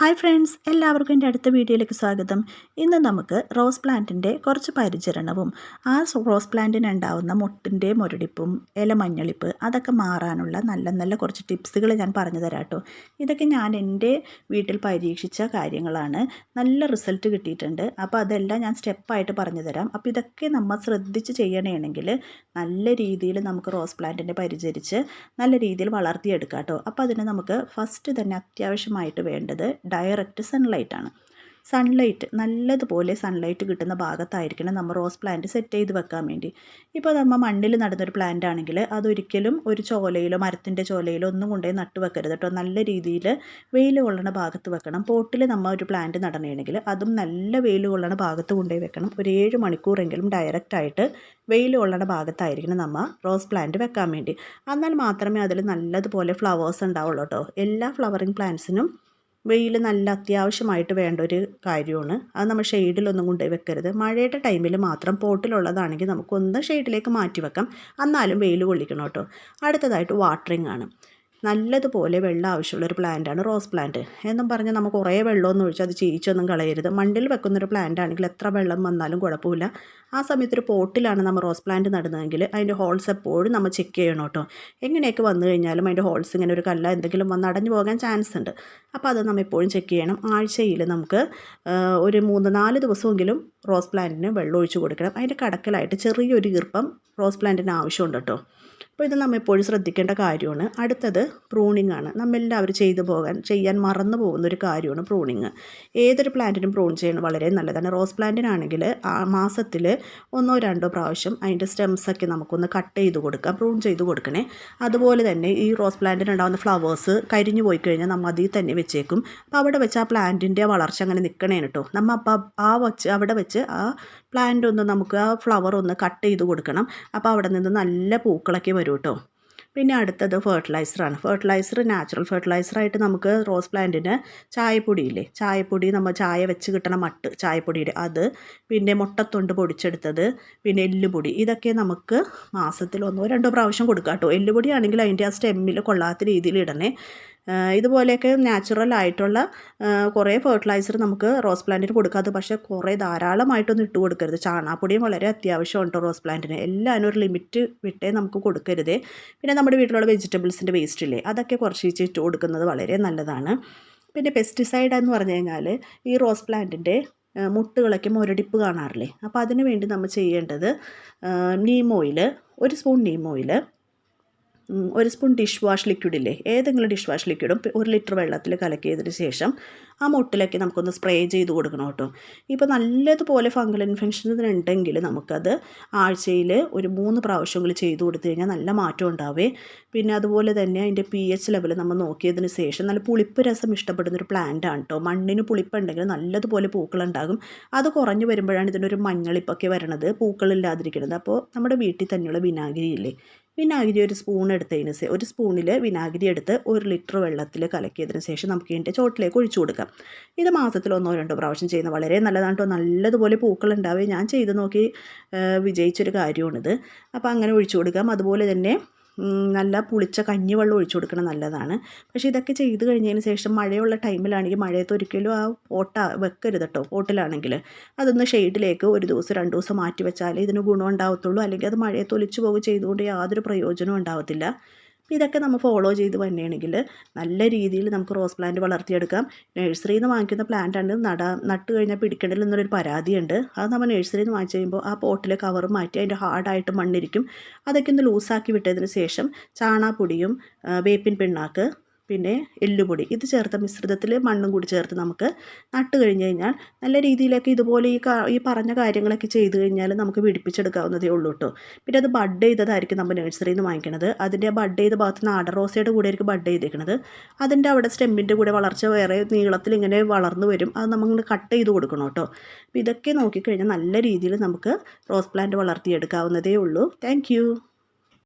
Hi friends എല്ലാവർക്കും എന്റെ അടുത്ത വീഡിയോയിലേക്ക് സ്വാഗതം. ഇന്ന് നമുക്ക് റോസ് പ്ലാന്റിന്റെ കുറച്ച് പരിചരണവും ആ റോസ് പ്ലാന്റിന് ഉണ്ടാവുന്ന മുട്ടിന്റെ മുരടിപ്പും ഇല മഞ്ഞളിപ്പ് അതൊക്കെ മാറാനുള്ള നല്ല നല്ല കുറച്ച് ടിപ്സുകൾ ഞാൻ പറഞ്ഞു തരാം കേട്ടോ. ഇതൊക്കെ ഞാൻ എന്റെ വീട്ടിൽ പരീക്ഷിച്ച കാര്യങ്ങളാണ്. നല്ല റിസൾട്ട് കിട്ടിയിട്ടുണ്ട്. അപ്പോൾ അതെല്ലാം ഞാൻ സ്റ്റെപ്പായിട്ട് പറഞ്ഞു തരാം. അപ്പോൾ ഇതൊക്കെ നമ്മൾ ശ്രദ്ധിച്ച് ചെയ്യണമെങ്കിൽ നല്ല രീതിയിൽ നമുക്ക് റോസ് പ്ലാന്റിനെ പരിചരിച്ച് നല്ല രീതിയിൽ വളർത്തിയെടുക്കാം കേട്ടോ. അപ്പോൾ അതിന് നമുക്ക് ഫസ്റ്റ് തന്നെ അത്യാവശ്യമായിട്ട് വേണ്ടത് ഡയറക്റ്റ് സൺലൈറ്റ് ആണ് സൺലൈറ്റ് നല്ലതുപോലെ സൺലൈറ്റ് കിട്ടുന്ന ഭാഗത്തായിരിക്കണം നമ്മൾ റോസ് പ്ലാന്റ് സെറ്റ് ചെയ്ത് വെക്കാൻ വേണ്ടി. ഇപ്പോൾ നമ്മൾ മണ്ണിൽ നടുന്നൊരു പ്ലാന്റ് ആണെങ്കിൽ അതൊരിക്കലും ഒരു ചോലയിലോ മരത്തിന്റെ ചോലയിലോ ഒന്നും കൊണ്ടുപോയി നട്ട് വെക്കരുത് കേട്ടോ. നല്ല രീതിയിൽ വെയിൽ കൊള്ളണ ഭാഗത്ത് വെക്കണം. പോട്ടിൽ നമ്മൾ ഒരു പ്ലാന്റ് നടണമെങ്കിൽ അതും നല്ല വെയിൽ കൊള്ളണ ഭാഗത്ത് കൊണ്ടുപോയി വെക്കണം. ഒരു ഏഴ് മണിക്കൂറെങ്കിലും ഡയറക്റ്റായിട്ട് വെയിൽ കൊള്ളണ ഭാഗത്തായിരിക്കണം നമ്മൾ റോസ് പ്ലാന്റ് വെക്കാൻ വേണ്ടി. എന്നാൽ മാത്രമേ അതിൽ നല്ലതുപോലെ ഫ്ലവേഴ്സ് ഉണ്ടാവുള്ളൂ കേട്ടോ. എല്ലാ ഫ്ലവറിങ് പ്ലാന്റ്സിനും വെയിൽ നല്ല അത്യാവശ്യമായിട്ട് വേണ്ട ഒരു കാര്യമാണ്. അത് നമ്മൾ ഷെയ്ഡിലൊന്നും കൊണ്ടുപോയി വെക്കരുത്. മഴയുടെ ടൈമിൽ മാത്രം പോട്ടിലുള്ളതാണെങ്കിൽ നമുക്കൊന്ന് ഷെയ്ഡിലേക്ക് മാറ്റി വെക്കാം എന്നാലും വെയിൽ കൊള്ളിക്കണം കേട്ടോ. അടുത്തതായിട്ട് വാട്ടറിങ് ആണ്. നല്ലതുപോലെ വെള്ളം ആവശ്യമുള്ളൊരു പ്ലാന്റാണ് റോസ് പ്ലാന്റ് എന്നും പറഞ്ഞാൽ നമുക്ക് കുറേ വെള്ളമൊന്നും ഒഴിച്ച് അത് ചീച്ചൊന്നും കളയരുത്. മണ്ണിൽ വെക്കുന്നൊരു പ്ലാന്റ് ആണെങ്കിൽ എത്ര വെള്ളം വന്നാലും കുഴപ്പമില്ല. ആ സമയത്ത് ഒരു പോട്ടിലാണ് നമ്മൾ റോസ് പ്ലാന്റ് നടുന്നതെങ്കിൽ അതിന്റെ ഹോൾസ് എപ്പോഴും നമ്മൾ ചെക്ക് ചെയ്യണം കേട്ടോ. എങ്ങനെയൊക്കെ വന്നു കഴിഞ്ഞാലും അതിന്റെ ഹോൾസ് ഇങ്ങനെ ഒരു കല്ല എന്തെങ്കിലും വന്ന് അടഞ്ഞു പോകാൻ ചാൻസ് ഉണ്ട്. അപ്പോൾ അത് നമ്മൾ എപ്പോഴും ചെക്ക് ചെയ്യണം. ആഴ്ചയിൽ നമുക്ക് ഒരു മൂന്ന് നാല് ദിവസമെങ്കിലും റോസ് പ്ലാന്റിന് വെള്ളം ഒഴിച്ചു കൊടുക്കണം. അതിന്റെ കടക്കലായിട്ട് ചെറിയൊരു ഈർപ്പം റോസ് പ്ലാന്റിന് ആവശ്യമുണ്ട് കേട്ടോ. അപ്പോൾ ഇത് നമ്മൾ എപ്പോഴും ശ്രദ്ധിക്കേണ്ട കാര്യമാണ്. അടുത്തത് പ്രൂണിംഗ് ആണ്. നമ്മെല്ലാവരും ചെയ്തു പോകാൻ ചെയ്യാൻ മറന്നു പോകുന്ന ഒരു കാര്യമാണ് പ്രൂണിങ് ഏതൊരു പ്ലാന്റിനും പ്രൂൺ ചെയ്യണം വളരെ നല്ലതാണ്. റോസ് പ്ലാന്റിനാണെങ്കിൽ മാസത്തിൽ ഒന്നോ രണ്ടോ പ്രാവശ്യം അതിന്റെ സ്റ്റെംസൊക്കെ നമുക്കൊന്ന് കട്ട് ചെയ്ത് കൊടുക്കാം പ്രൂൺ ചെയ്ത് കൊടുക്കണേ. അതുപോലെ തന്നെ ഈ റോസ് പ്ലാന്റിനുണ്ടാകുന്ന ഫ്ലവേഴ്സ് കരിഞ്ഞു പോയി കഴിഞ്ഞാൽ നമ്മൾ അതിൽ തന്നെ വെച്ചേക്കും. അപ്പോൾ അവിടെ വെച്ച് ആ പ്ലാന്റിന്റെ വളർച്ച അങ്ങനെ നിൽക്കണേ കേട്ടോ നമ്മൾ അപ്പോൾ ആ വച്ച് അവിടെ വെച്ച് ആ പ്ലാന്റ് ഒന്ന് നമുക്ക് ആ ഫ്ലവർ ഒന്ന് കട്ട് ചെയ്ത് കൊടുക്കണം. അപ്പോൾ അവിടെ നിന്ന് നല്ല പൂക്കളൊക്കെ വരും. കേട്ടോ പിന്നെ അടുത്തത് ഫെർട്ടിലൈസറാണ് ഫെർട്ടിലൈസർ നാച്ചുറൽ ഫെർട്ടിലൈസറായിട്ട് നമുക്ക് റോസ് പ്ലാന്റിന് ചായപ്പൊടിയില്ലേ? ചായപ്പൊടി നമ്മൾ ചായ വെച്ച് കിട്ടണ മട്ട് ചായപ്പൊടിയുടെ അത് പിന്നെ മുട്ടത്തൊണ്ട് പൊടിച്ചെടുത്തത് പിന്നെ എല്ലുപൊടി. ഇതൊക്കെ നമുക്ക് മാസത്തിൽ ഒന്നോ രണ്ടോ പ്രാവശ്യം കൊടുക്കാം കേട്ടോ എല്ലുപൊടി ആണെങ്കിൽ അതിന്റെ ആ സ്റ്റെമ്മിൽ കൊള്ളാത്ത രീതിയിൽ ഇടണേ. ഇതുപോലെയൊക്കെ നാച്ചുറൽ ആയിട്ടുള്ള കുറേ ഫെർട്ടിലൈസർ നമുക്ക് റോസ് പ്ലാന്റിന് കൊടുക്കാതെ പക്ഷേ കുറേ ധാരാളമായിട്ടൊന്നും ഇട്ട് കൊടുക്കരുത്. ചാണാപ്പൊടിയും വളരെ അത്യാവശ്യമുണ്ട് റോസ് പ്ലാന്റിന് എല്ലാവരും ഒരു ലിമിറ്റ് വിട്ടേ നമുക്ക് കൊടുക്കരുത്. പിന്നെ നമ്മുടെ വീട്ടിലുള്ള വെജിറ്റബിൾസിന്റെ വേസ്റ്റ് ഇല്ലേ അതൊക്കെ കുറച്ച് ഇട്ട് കൊടുക്കുന്നത് വളരെ നല്ലതാണ്. പിന്നെ പെസ്റ്റിസൈഡ് എന്ന് പറഞ്ഞു കഴിഞ്ഞാൽ ഈ റോസ് പ്ലാന്റിന്റെ മുട്ടുകളൊക്കെ മുരടിപ്പ് കാണാറില്ലേ? അപ്പോൾ അതിന് വേണ്ടി നമ്മൾ ചെയ്യേണ്ടത് നീമോയിൽ ഒരു സ്പൂൺ നീമോയിൽ ഒരു സ്പൂൺ ഡിഷ് വാഷ് ലിക്വിഡില്ലേ ഏതെങ്കിലും ഡിഷ് വാഷ് ലിക്വിഡും ഒരു ലിറ്റർ വെള്ളത്തിൽ കലക്കിയതിന് ശേഷം ആ മുട്ടിലേക്ക് നമുക്കൊന്ന് സ്പ്രേ ചെയ്ത് കൊടുക്കണം കേട്ടോ. ഇപ്പോൾ നല്ലതുപോലെ ഫംഗൽ ഇൻഫെക്ഷൻ ഉണ്ടെങ്കിൽ നമുക്കത് ആഴ്ചയിൽ ഒരു മൂന്ന് പ്രാവശ്യങ്ങൾ ചെയ്ത് കൊടുത്തു കഴിഞ്ഞാൽ നല്ല മാറ്റം ഉണ്ടാവേ. പിന്നെ അതുപോലെ തന്നെ അതിന്റെ പി എച്ച് ലെവൽ നമ്മൾ നോക്കിയതിന് ശേഷം നല്ല പുളിപ്പ് രസം ഇഷ്ടപ്പെടുന്ന ഒരു പ്ലാന്റ് ആണ് കേട്ടോ. മണ്ണിന് പുളിപ്പുണ്ടെങ്കിൽ നല്ലതുപോലെ പൂക്കളുണ്ടാകും അത് കുറഞ്ഞു വരുമ്പോഴാണ് ഇതിനൊരു മഞ്ഞളിപ്പൊക്കെ വരണത് പൂക്കളില്ലാതിരിക്കുന്നത് അപ്പോൾ നമ്മുടെ വീട്ടിൽ തന്നെയുള്ള വിനാഗിരി ഇല്ലേ? വിനാഗിരി ഒരു സ്പൂൺ എടുത്തതിന് ശേഷം ഒരു സ്പൂണിൽ വിനാഗിരി എടുത്ത് ഒരു ലിറ്റർ വെള്ളത്തിൽ കലക്കിയതിന് ശേഷം നമുക്ക് ഇതിന്റെ ചോട്ടിലേക്ക് ഒഴിച്ചു കൊടുക്കാം. ഇത് മാസത്തിൽ ഒന്നോ രണ്ടോ പ്രാവശ്യം ചെയ്യുന്ന വളരെ നല്ലതാണ് കേട്ടോ നല്ലതുപോലെ പൂക്കൾ ഉണ്ടാവുകയും ഞാൻ ചെയ്ത് നോക്കി വിജയിച്ചൊരു കാര്യമാണിത്. അപ്പോൾ അങ്ങനെ ഒഴിച്ചു കൊടുക്കാം. അതുപോലെ തന്നെ നല്ല പുളിച്ച കഞ്ഞിവെള്ളം ഒഴിച്ചു കൊടുക്കണം നല്ലതാണ്. പക്ഷേ ഇതൊക്കെ ചെയ്ത് കഴിഞ്ഞതിന് ശേഷം മഴയുള്ള ടൈമിലാണെങ്കിൽ മഴയത്ത് ഒരിക്കലും ആ പോട്ട വെക്കരുത് കേട്ടോ പോട്ടിലാണെങ്കിൽ അതൊന്ന് ഷെയ്ഡിലേക്ക് ഒരു ദിവസം രണ്ട് ദിവസം മാറ്റി വെച്ചാലേ ഇതിന് ഗുണം ഉണ്ടാവത്തുള്ളൂ. അല്ലെങ്കിൽ അത് മഴയത്ത് ഒലിച്ചു പോകുക ചെയ്തുകൊണ്ട് യാതൊരു പ്രയോജനവും ഉണ്ടാവത്തില്ല. ഇതൊക്കെ നമ്മൾ ഫോളോ ചെയ്ത് വന്നെയാണെങ്കിൽ നല്ല രീതിയിൽ നമുക്ക് റോസ് പ്ലാന്റ് വളർത്തിയെടുക്കാം. നഴ്സറിയിൽ നിന്ന് വാങ്ങിക്കുന്ന പ്ലാന്റാണ് നട നട്ട് കഴിഞ്ഞാൽ പിടിക്കേണ്ടതിൽ എന്നൊരു പരാതിയുണ്ട്. അത് നമ്മൾ നഴ്സറിയിൽ നിന്ന് വാങ്ങിച്ച് കഴിയുമ്പോൾ ആ പോട്ടിലെ കവർ മാറ്റി അതിന്റെ ഹാർഡായിട്ട് മണ്ണിരിക്കും. അതൊക്കെ ഒന്ന് ലൂസാക്കി വിട്ടതിന് ശേഷം ചാണാപ്പൊടിയും വേപ്പിൻ പിണ്ണാക്ക് പിന്നെ എല്ലുപൊടി ഇത് ചേർത്ത മിശ്രിതത്തിൽ മണ്ണും കൂടി ചേർത്ത് നമുക്ക് നട്ട് കഴിഞ്ഞ് കഴിഞ്ഞാൽ നല്ല രീതിയിലൊക്കെ ഇതുപോലെ ഈ ഈ പറഞ്ഞ കാര്യങ്ങളൊക്കെ ചെയ്ത് കഴിഞ്ഞാൽ നമുക്ക് പിടിപ്പിച്ചെടുക്കാവുന്നതേ ഉള്ളൂ കേട്ടോ പിന്നെ അത് ബഡ് ചെയ്തതായിരിക്കും നമ്മൾ നഴ്സറിയിൽ നിന്ന് വാങ്ങിക്കണത്. അതിന്റെ ബഡ് ചെയ്ത ഭാഗത്ത് നാടൻ റോസയുടെ കൂടെ ആയിരിക്കും ബഡ് ചെയ്തിരിക്കുന്നത് അതിന്റെ അവിടെ സ്റ്റെമ്മിന്റെ കൂടെ വളർച്ച വേറെ നീളത്തിൽ ഇങ്ങനെ വളർന്നു വരും. അത് നമ്മൾ കട്ട് ചെയ്ത് കൊടുക്കണം കേട്ടോ അപ്പോൾ ഇതൊക്കെ നോക്കിക്കഴിഞ്ഞാൽ നല്ല രീതിയിൽ നമുക്ക് റോസ് പ്ലാന്റ് വളർത്തിയെടുക്കാവുന്നതേ ഉള്ളൂ. താങ്ക്